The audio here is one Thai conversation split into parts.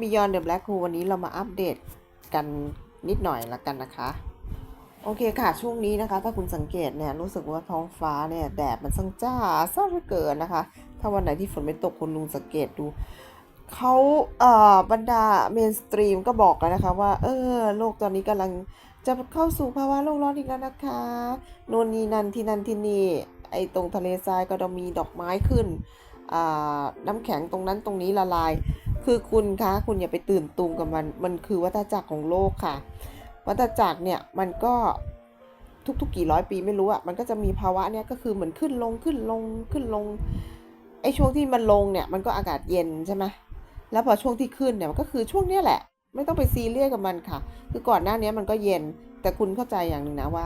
Beyond the Black Hole วันนี้เรามาอัปเดตกันนิดหน่อยละกันนะคะ โอเคค่ะ ช่วงนี้นะคะ ถ้าคุณสังเกตเนี่ยรู้สึกว่าท้องฟ้าเนี่ยแดดมันช่างจ้าซะเหลือเกินนะคะ ถ้าวันไหนที่ฝนไม่ตกคุณลุงสังเกตดูเขาเอ่อบรรดาเมนสตรีมก็บอกแล้วนะคะว่า เออโลกตอนนี้กำลังจะเข้าสู่ภาวะโลกร้อนอีกแล้วนะคะโน่นนี่นั่นที่นั่นที่นี่ไอตรงทะเลทรายก็จะมีดอกไม้ขึ้นอ่าน้ำแข็งตรงนั้นตรงนี้ละลาย คือคุณคะคุณอย่าไปตื่นตูมกับมัน มันคือวัฏจักรของโลกค่ะ วัฏจักรเนี่ยมันก็ทุกๆกี่ร้อยปีไม่รู้อะมันก็จะมีภาวะเนี่ยก็คือเหมือนขึ้นลงขึ้นลงขึ้นลงไอ้ช่วงที่มันลงเนี่ยมันก็อากาศเย็นใช่ไหมแล้วพอช่วงที่ขึ้นเนี่ยมันก็คือช่วงเนี้ยแหละ ไม่ต้องไปซีเรียสกับมันค่ะ คือก่อนหน้านี้มันก็เย็นแต่คุณเข้าใจอย่างหนึ่งนะว่า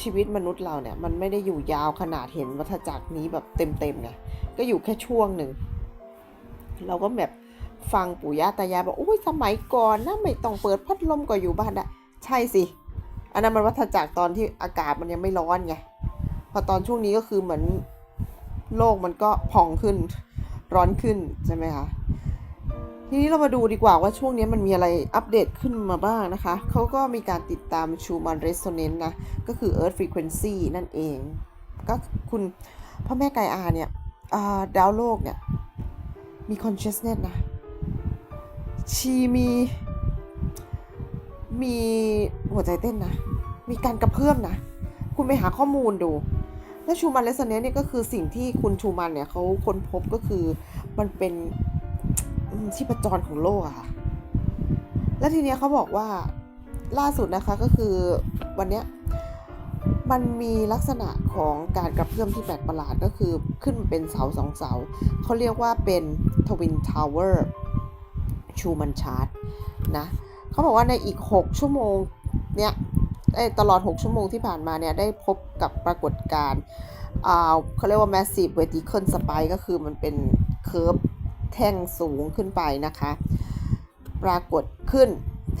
ชีวิตมนุษย์เราเนี่ยมันไม่ได้อยู่ยาวขนาดเห็นวัฏจักรนี้แบบเต็มๆไงก็อยู่แค่ช่วงหนึ่งเราก็แบบ ฟังปู่ย่าตายายบอกโอ้ยสมัยก่อนนะไม่ต้องเปิดพัดลมก็อยู่บ้านได้ใช่สิ อันนั้นมันวัฏจักรตอนที่อากาศมันยังไม่ร้อนไงพอตอนช่วงนี้ก็คือเหมือนโลกมันก็พองขึ้นร้อนขึ้นใช่ไหมคะทีนี้เรามาดูดีกว่าว่าช่วงนี้มันมีอะไรอัปเดตขึ้นมาบ้างนะคะ เขาก็มีการติดตาม Schumann Resonance นะ ก็คือ Earth Frequency นั่นเอง ก็คุณพ่อแม่ไกอาเนี่ยดาวโลกเนี่ย มี consciousness นะ ชีมี มีหัวใจเต้นนะ มีการกระเพื่อมนะ คุณไปหาข้อมูลดู แล้วชูมันเลสเนสเนี่ยก็คือสิ่งที่คุณชูมันเนี่ยเขาค้นพบก็คือมันเป็นชีพจรของโลกอะค่ะ แล้วทีเนี้ยเขาบอกว่าล่าสุดนะคะก็คือวันเนี้ยมันมีลักษณะของการกระเพื่อมที่แปลกประหลาดก็คือขึ้นเป็นเสาสองเสา เขาเรียกว่าเป็นทวินทาวเวอร์ ชูมันชาร์ตนะเขาบอกว่าในอีก 6 ชั่วโมงเนี่ยตลอด 6 ชั่วโมงที่ผ่านมาเนี่ยได้พบกับปรากฏการณ์เขาเรียกว่า massive vertical spike ก็คือมันเป็นเคอร์ฟแท่งสูงขึ้นไปนะคะ ปรากฏขึ้น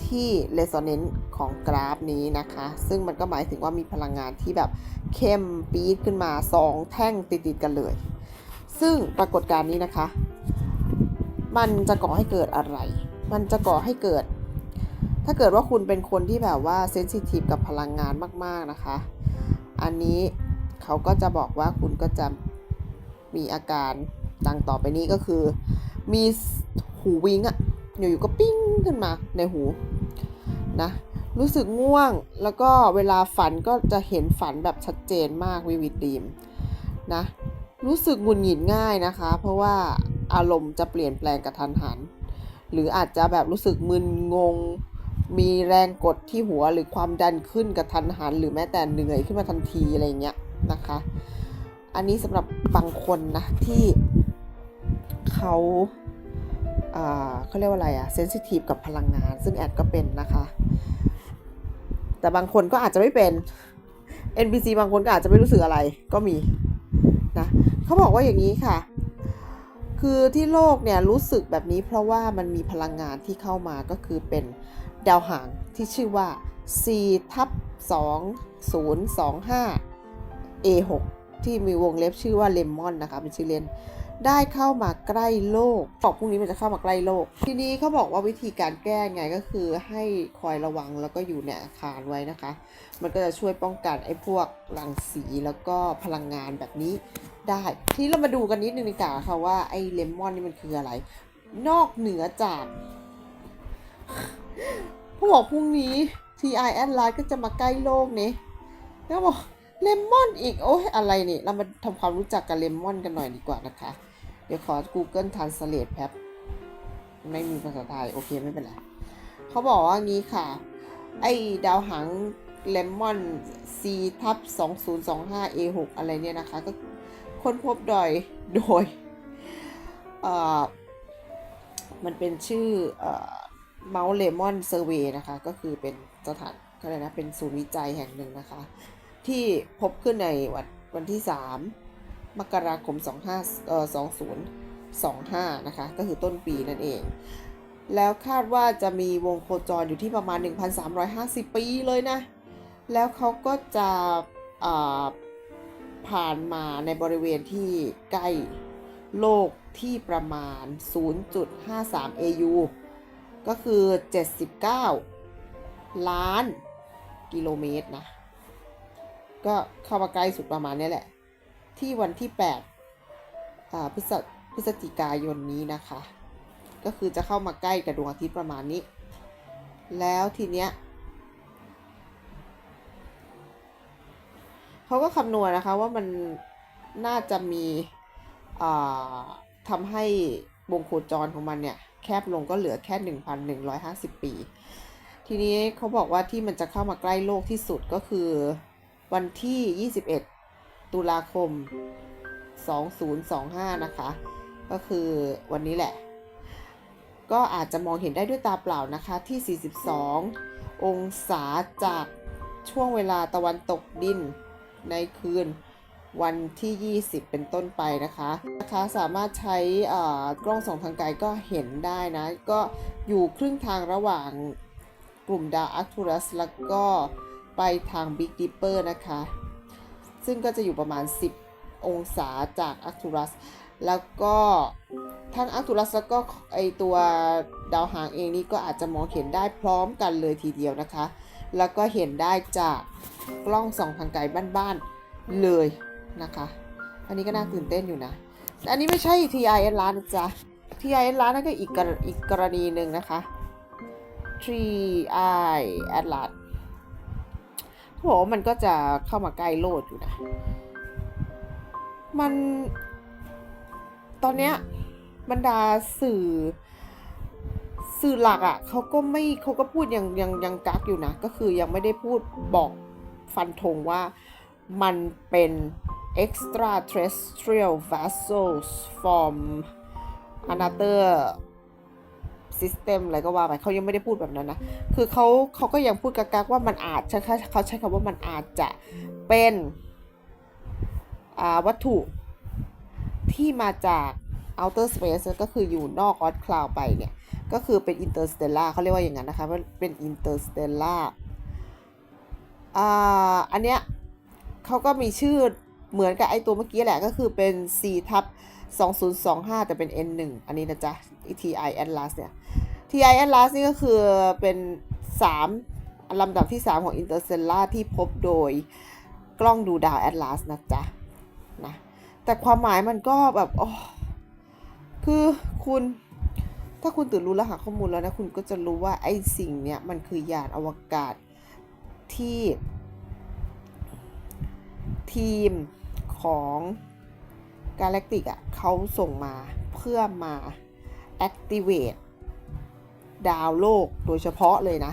ที่ resonance ของกราฟนี้นะคะ ซึ่งมันก็หมายถึงว่ามีพลังงานที่แบบเข้มปี๊ดขึ้นมา 2 แท่งติดๆกันเลย ซึ่งปรากฏการณ์นี้นะคะ มันจะก่อให้เกิดอะไร มันจะก่อให้เกิด ถ้าเกิดว่าคุณเป็นคนที่แบบว่าเซนซิทีฟกับพลังงานมาก ๆนะคะ อันนี้เขาก็จะบอกว่าคุณก็จะมีอาการดังต่อไปนี้ก็คือ มีหูวิงอะอยู่ๆก็ปิ้งขึ้นมาในหูนะรู้สึกง่วงแล้วก็เวลาฝันก็จะเห็นฝันแบบชัดเจนมากวิวิดดีมนะรู้สึกหงุดหงิดง่ายนะคะ เพราะว่า อารมณ์จะเปลี่ยนแปลงกระทันหัน หรืออาจจะแบบรู้สึกมึนงง มีแรงกดที่หัวหรือความดันขึ้นกระทันหัน หรือแม้แต่เหนื่อยขึ้นมาทันทีอะไรเงี้ยนะคะ อันนี้สำหรับบางคนนะที่เขาเขาเรียกว่าอะไรอะเซนซิทีฟกับพลังงาน ซึ่งแอดก็เป็นนะคะ แต่บางคนก็อาจจะไม่เป็น NPC บางคนก็อาจจะไม่รู้สึกอะไรก็มีนะเขาบอกว่าอย่างนี้ค่ะ คือที่โลกเนี่ยรู้สึกแบบนี้เพราะว่ามันมีพลังงานที่เข้ามาก็คือเป็นดาวหางที่ชื่อว่า C ทับ2025 A6 ที่มีวงเล็บชื่อว่าเลมอนนะคะเป็นชื่อเล่นได้เข้ามาใกล้โลกบอกพรุ่งนี้มันจะเข้ามาใกล้โลก ทีนี้เขาบอกว่าวิธีการแก้ไงก็คือให้คอยระวังแล้วก็อยู่ในอาคารไว้นะคะ มันก็จะช่วยป้องกันไอ้พวกรังสีแล้วก็พลังงานแบบนี้ได้ทีนี้เรามาดูกันนิดนึงดีกว่าค่ะว่าไอ้เลมอนนี่มันคืออะไร นอกเหนือจากเขาบอกพรุ่งนี้ TI a d l i ก็จะมาใกล้โลกนี้แล้วบอก เลมอนอีก โอ้ยอะไรนี่ เรามาทำความรู้จักกับเลมอนกันหน่อยดีกว่านะคะ เดี๋ยวขอ Google Translate แป๊บไม่มีภาษาไทย โอเค ไม่เป็นไรเขาบอกว่างี้ค่ะ ไอ้ดาวหางเลมอน C ทับ2025 A6 อะไรเนี่ยนะคะ ก็ค้นพบโดยโดยมันเป็นชื่อเอ่อ Mount Lemon Survey นะคะ ก็คือเป็นสถานอะไรยกนะ เป็นศูนย์วิจัยแห่งหนึ่งนะคะ ที่พบขึ้นในวันวันที่ 3 มกราคม 25เอ่อ2025 นะคะ ก็คือต้นปีนั่นเอง แล้วคาดว่าจะมีวงโคจรอยู่ที่ประมาณ 1,350 ปีเลยนะ แล้วเขาก็จะผ่านมาในบริเวณที่ใกล้โลกที่ประมาณ 0.53 AU ก็คือ 79 ล้านกิโลเมตรนะ ก็เข้ามาใกล้สุดประมาณนี้แหละ ที่วันที่8อ่าพฤศพฤศจิกายนนี้นะคะ ก็คือจะเข้ามาใกล้กับดวงอาทิตย์ประมาณนี้ แล้วทีเนี้ยเขาก็คำนวณนะคะว่ามันน่าจะมีทำให้วงโคจรของมันเนี่ยแคบลงก็เหลือแค่ 1,150 ปี ทีนี้เขาบอกว่าที่มันจะเข้ามาใกล้โลกที่สุดก็คือ วันที่ 21 ตุลาคม 2025 นะคะ ก็คือวันนี้แหละ ก็อาจจะมองเห็นได้ด้วยตาเปล่านะคะที่ 42 องศาจากช่วงเวลาตะวันตกดินในคืนวันที่ 20 เป็นต้นไปนะคะนะคะสามารถใช้กล้องส่องทางไกลก็เห็นได้นะ ก็อยู่ครึ่งทางระหว่างกลุ่มดาวอาร์คทูรัสแล้วก็ ไปทาง Big Dipper นะคะ ซึ่งก็จะอยู่ประมาณ 10 องศาจากอาร์คทูรัส แล้วก็ทั้งอาร์คทูรัสแล้วก็ไอตัวดาวหางเองนี่ก็อาจจะมองเห็นได้พร้อมกันเลยทีเดียวนะคะ แล้วก็เห็นได้จากกล้องส่องทางไกลบ้านๆเลยนะคะ อันนี้ก็น่าตื่นเต้นอยู่นะแต่อันนี้ไม่ใช่ TIS ล้านนะจ๊ะ TIS ล้านนั่นก็อีกกรอีกกรณีหนึ่งนะคะ 3i Atlas เขาบอกว่ามันก็จะเข้ามาใกล้โลดอยู่นะ มัน ตอนเนี้ยบรรดาสื่อ สื่อหลักอะ่ะเขาก็ไม่เขาก็พูดยังยังยังกักอยู่นะ ก็คือยังไม่ได้พูดบอกฟันธงว่ามันเป็น extraterrestrial vessels from another system อะไรก็ว่าไปเขายังไม่ได้พูดแบบนั้นนะ คือเขาเขาก็ยังพูดกักๆว่ามันอาจใช้เขาใช้คำว่ามันอาจจะเป็นวัตถุที่มาจาก outer space ก็คืออยู่นอก Oort cloud ไปเนี่ย ก็คือเป็น interstellar เขาเรียกว่าอย่างนั้นนะคะว่าเป็น interstellar อ่าอันเนี้ยเขาก็มีชื่อ เหมือนกับไอตัวเมื่อกี้แหละก็คือเป็น C ทับ2025 แต่เป็น N1 อันนี้นะจ๊ะ TI Atlas เนี่ย TI Atlas นี่ก็คือเป็น 3 ลำดับที่ 3 ของ Interstellar ที่พบโดยกล้องดูดาว Atlas นะจ๊ะนะแต่ความหมายมันก็แบบโอ้คือคุณถ้าคุณตื่นรู้และหาข้อมูลแล้วนะ คุณก็จะรู้ว่าไอ้สิ่งเนี้ยมันคือยานอวกาศที่ ทีมของ Galactic อะเขาส่งมาเพื่อมา activate ดาวโลกโดยเฉพาะเลยนะ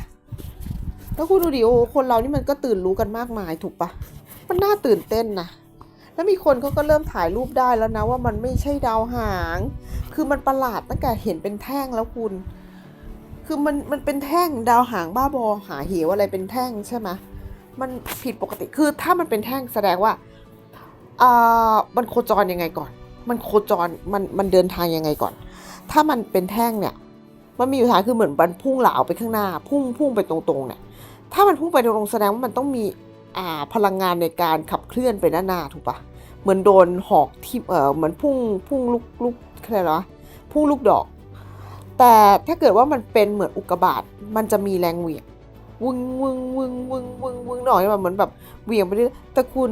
ก็คุณดูดิโอคนเรานี่มันก็ตื่นรู้กันมากมายถูกปะมันน่าตื่นเต้นนะ แล้วมีคนเขาก็เริ่มถ่ายรูปได้แล้วนะว่ามันไม่ใช่ดาวหาง คือมันประหลาดตั้งแต่เห็นเป็นแท่งแล้วคุณ คือมันมันเป็นแท่งดาวหางบ้าบอหาเหวอะไรเป็นแท่งใช่ไหม มันผิดปกติคือถ้ามันเป็นแท่งแสดงว่าอ่ามันโคจรยังไงก่อน มันโคจรมันมันเดินทางยังไงก่อน ถ้ามันเป็นแท่งเนี่ยมันมีอยู่ทางคือเหมือนมันพุ่งเหลาไปข้างหน้า พุ่งพุ่งไปตรงๆเนี่ยถ้ามันพุ่งไปตรงๆแสดงว่ามันต้องมีอ่าพลังงานในการขับเคลื่อนไปด้านหน้าถูกปะเหมือนโดนหอกทิ่เออเหมือนพุ่งพุ่งลูกลูกอะไรนะพุ่งลูกดอก แต่ถ้าเกิดว่ามันเป็นเหมือนอุกกาบาตมันจะมีแรงเหวี่ยง วึงวึงวึงวึงวึงวึงหน่อยแบบเหมือนแบบเหวี่ยงไปเรื่อยแต่คุณ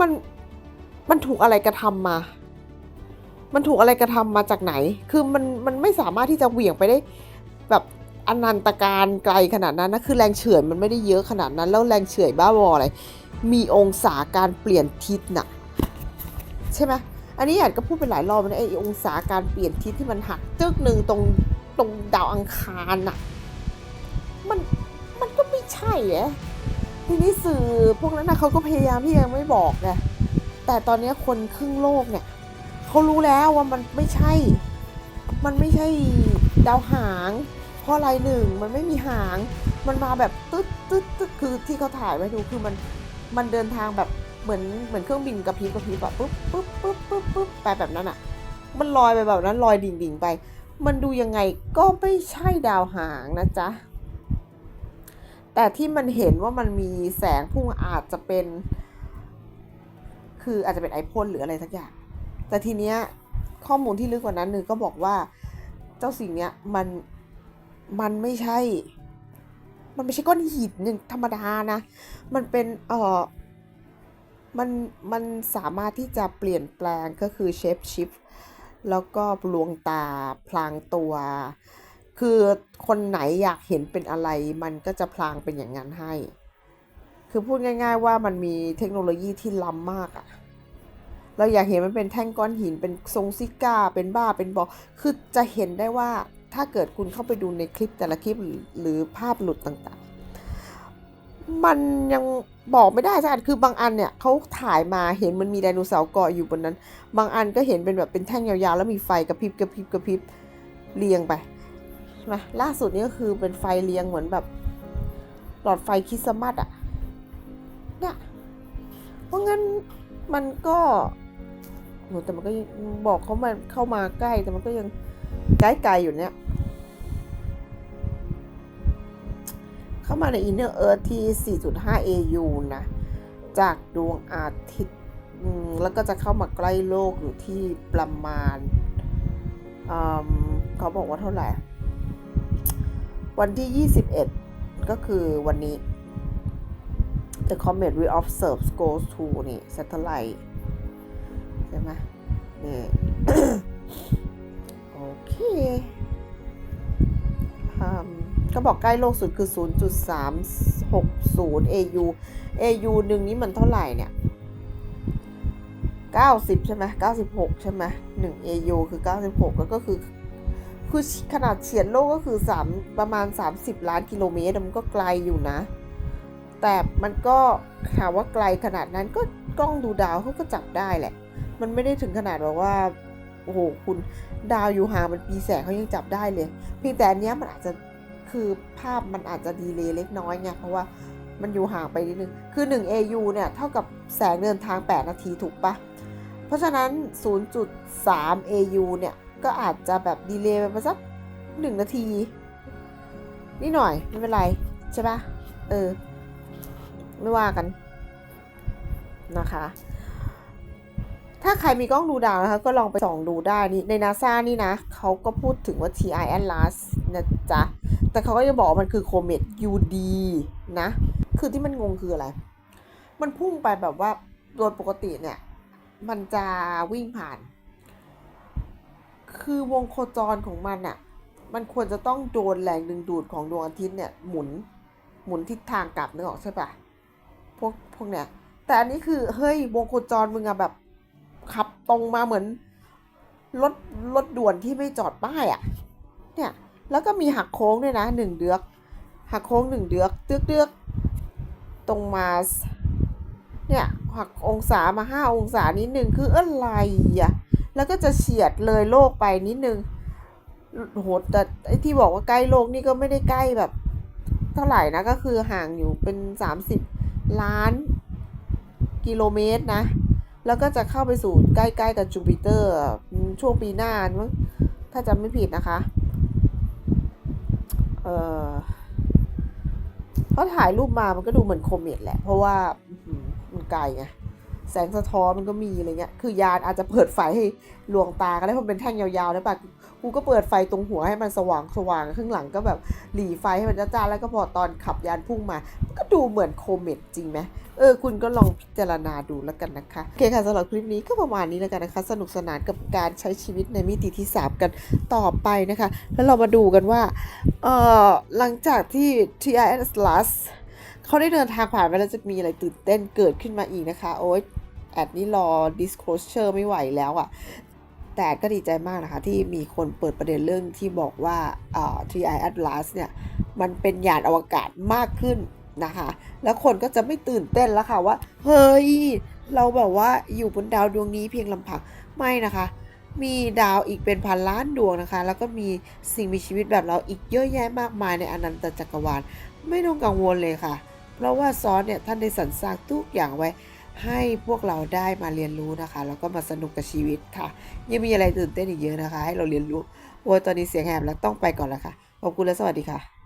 มันมันถูกอะไรกระทำมา มันถูกอะไรกระทำมาจากไหน คือมันมันไม่สามารถที่จะเหวี่ยงไปได้ แบบอนันตการไกลขนาดนั้นนะคือแรงเฉื่อยมันไม่ได้เยอะขนาดนั้น แล้วแรงเฉื่อยบ้าบออะไรมีองศาการเปลี่ยนทิศน่ะใช่ไหมอันนี้อยากก็พูดไปหลายรอบวนะไอ้องศาการเปลี่ยนทิศที่มันหักจึกหนึ่งตรงตรงดาวอังคารน่ะ มันมันก็ไม่ใช่แหละทีนี้สื่อพวกนั้นนะเขาก็พยายามที่ยังไม่บอกไงแต่ตอนนี้คนครึ่งโลกเนี่ยเขารู้แล้วว่ามันไม่ใช่ มันไม่ใช่ดาวหาง เพราะอะไรหนึ่งมันไม่มีหาง มันมาแบบตึ๊ดตึ๊ดตึ๊ดคือที่เขาถ่ายไว้ดูคือมันมันเดินทางแบบเหมือนเหมือนเครื่องบินกระพริบกระพริบแบบปุ๊บปุ๊บปุ๊บปุ๊บปุ๊บไปแบบนั้นอะ มันลอยไปแบบนั้นลอยดิ่งดิ่งไป มันดูยังไงก็ไม่ใช่ดาวหางนะจ๊ะ แต่ที่มันเห็นว่ามันมีแสงพุ่งอาจจะเป็น คืออาจจะเป็นไอพ่นหรืออะไรสักอย่าง แต่ทีเนี้ยข้อมูลที่ลึกกว่านั้นหนึ่งก็บอกว่าเจ้าสิ่งเนี้ยมันมันไม่ใช่ มันไม่ใช่ก้อนหินหนึ่งธรรมดานะ มันเป็นเออมันมันสามารถที่จะเปลี่ยนแปลงก็คือเชฟชิฟแล้วก็ลวงตาพลางตัว คือคนไหนอยากเห็นเป็นอะไร มันก็จะพลางเป็นอย่างนั้นให้ คือพูดง่าย ๆ ว่ามันมีเทคโนโลยีที่ล้ำมากอะเราอยากเห็นมันเป็นแท่งก้อนหินเป็นทรงซิก้า เป็นบ้าเป็นบอคือจะเห็นได้ว่าถ้าเกิดคุณเข้าไปดูในคลิปแต่ละคลิปหรือหรือภาพหลุดต่างๆ มันยังบอกไม่ได้สักอันคือบางอันเนี่ยเขาถ่ายมาเห็นมันมีไดโนเสาร์เกาะอยู่บนนั้น บางอันก็เห็นเป็นแบบเป็นแท่งยาวๆ แล้วมีไฟกระพริบกระพริบกระพริบเรียงไป นะล่าสุดนี้ก็คือเป็นไฟเรียงเหมือนแบบ หลอดไฟคริสต์มาสอะเนี่ยเพราะงั้นมันก็โหแต่มันก็บอกเขามาเข้ามาใกล้แต่มันก็ยังใกล้ๆอยู่เนี่ยเข้ามาใน Inner Earth ที่ 4.5 AU นะ จากดวงอาทิตย์ แล้วก็จะเข้ามาใกล้โลกอยู่ที่ประมาณ เขาบอกว่าเท่าไหร่ วันที่ 21 ก็คือวันนี้ The comet we observe goes to นี่ satellite ใช่ไหมนี่โอเคอืมก็บอกใกล้โลกสุดคือ 0.360 AU AU หนึ่งนี้มันเท่าไหร่เนี่ย 90 ใช่ไหม96 ใช่ไหม1 AU คือ 96ก็ก็คือ คือขนาดเฉียดโลกก็คือ 3 ประมาณ 30 ล้านกิโลเมตรมันก็ไกลอยู่นะ แต่มันก็ถามว่าไกลขนาดนั้นก็กล้องดูดาวเขาก็จับได้แหละ มันไม่ได้ถึงขนาดแบบว่าโอ้โหคุณดาวอยู่ห่างมันปีแสงเขายังจับได้เลยเพียงแต่อันเนี้ยมันอาจจะคือภาพมันอาจจะดีเลย์เล็กน้อยไงเพราะว่ามันอยู่ห่างไปนิดนึง คือ 1 AU เนี่ย เท่ากับแสงเดินทาง 8 นาทีถูกปะ เพราะฉะนั้น 0.3 AU เนี่ย ก็อาจจะแบบดีเลย์ไปประมาณสัก1นาทีนิดหน่อยไม่เป็นไร ใช่ปะเออ ไม่ว่ากันนะคะ ถ้าใครมีกล้องดูดาวนะคะ ก็ลองไปส่องดูได้นี่ในนาซานี่นะเขาก็พูดถึงว่า TI Atlas นะจ๊ะ แต่เขาก็ยังบอกมันคือโคเมต UD นะ คือที่มันงงคืออะไร มันพุ่งไปแบบว่าโดยปกติเนี่ย มันจะวิ่งผ่าน คือวงโคจรของมันอะมันควรจะต้องโดนแรงดึงดูดของดวงอาทิตย์เนี่ยหมุนหมุนทิศทางกลับนึกออกใช่ปะพวกพวกเนี้ยแต่อันนี้คือเฮ้ยวงโคจรมึงอะแบบขับตรงมาเหมือนรถรถด่วนที่ไม่จอดป้ายอะเนี่ยแล้วก็มีหักโค้งด้วยนะหนึ่งเดือก หักโค้งหนึ่งเดือกเดือกเดือกตรงมาเนี่ยหักองศามาห้าองศานิดหนึ่งคืออะไรอะ แล้วก็จะเฉียดเลยโลกไปนิดนึงโหแต่ไอที่บอกว่าใกล้โลกนี่ก็ไม่ได้ใกล้แบบ เท่าไหร่นะก็คือห่างอยู่เป็นสามสิบล้านกิโลเมตรนะ แล้วก็จะเข้าไปสู่ใกล้ๆกับจูปิเตอร์ช่วงปีหน้ามั้งถ้าจำไม่ผิดนะคะ เออเขาถ่ายรูปมามันก็ดูเหมือนโคเมตแหละ เพราะว่ามันไกลไง แสงสะท้อนมันก็มีอะไรเงี้ย คือยานอาจจะเปิดไฟให้ลวงตาก็ได้เพราะเป็นแท่งยาวๆนะปะกูก็เปิดไฟตรงหัวให้มันสว่างสว่างข้างหลังก็แบบหลีไฟให้มันจ้าๆแล้วก็พอตอนขับยานพุ่งมามก็ดูเหมือนโคเมตจริงไหมเออ คุณก็ลองพิจารณาดูแล้วกันนะคะ โอเคค่ะสำหรับคลิปนี้ก็ประมาณนี้แล้วกันนะคะ สนุกสนานกับการใช้ชีวิตในมิติที่3กันต่อไปนะคะ แล้วเรามาดูกันว่า เออหลังจากที่ TIS Plus เขาได้เดินทางผ่านไปแล้วจะมีอะไรตื่นเต้นเกิดขึ้นมาอีกนะคะ โอ๊ย แอดนี้รอ disclosure ไม่ไหวแล้วอะ่ะ แต่ก็ดีใจมากนะคะ ที่มีคนเปิดประเด็นเรื่องที่บอกว่าอ่า TI Atlas เนี่ย มันเป็นยานอวกาศมากขึ้นนะคะ แล้วคนก็จะไม่ตื่นเต้นแล้วค่ะว่า เฮ้ย เราแบบว่าอยู่บนดาวดวงนี้เพียงลำพัง ไม่นะคะ มีดาวอีกเป็นพันล้านดวงนะคะ แล้วก็มีสิ่งมีชีวิตแบบเราอีกเยอะแยะมากมายในอนันตจักรวาล ไม่ต้องกังวลเลยค่ะ เพราะว่าซอสเนี่ยท่านได้สรรสร้างทุกอย่างไว้ ให้พวกเราได้มาเรียนรู้นะคะ แล้วก็มาสนุกกับชีวิตค่ะ ยังมีอะไรตื่นเต้นอีกเยอะนะคะ ให้เราเรียนรู้โอ้ยตอนนี้เสียงแหบแล้วต้องไปก่อนแล้วค่ะ ขอบคุณและสวัสดีค่ะ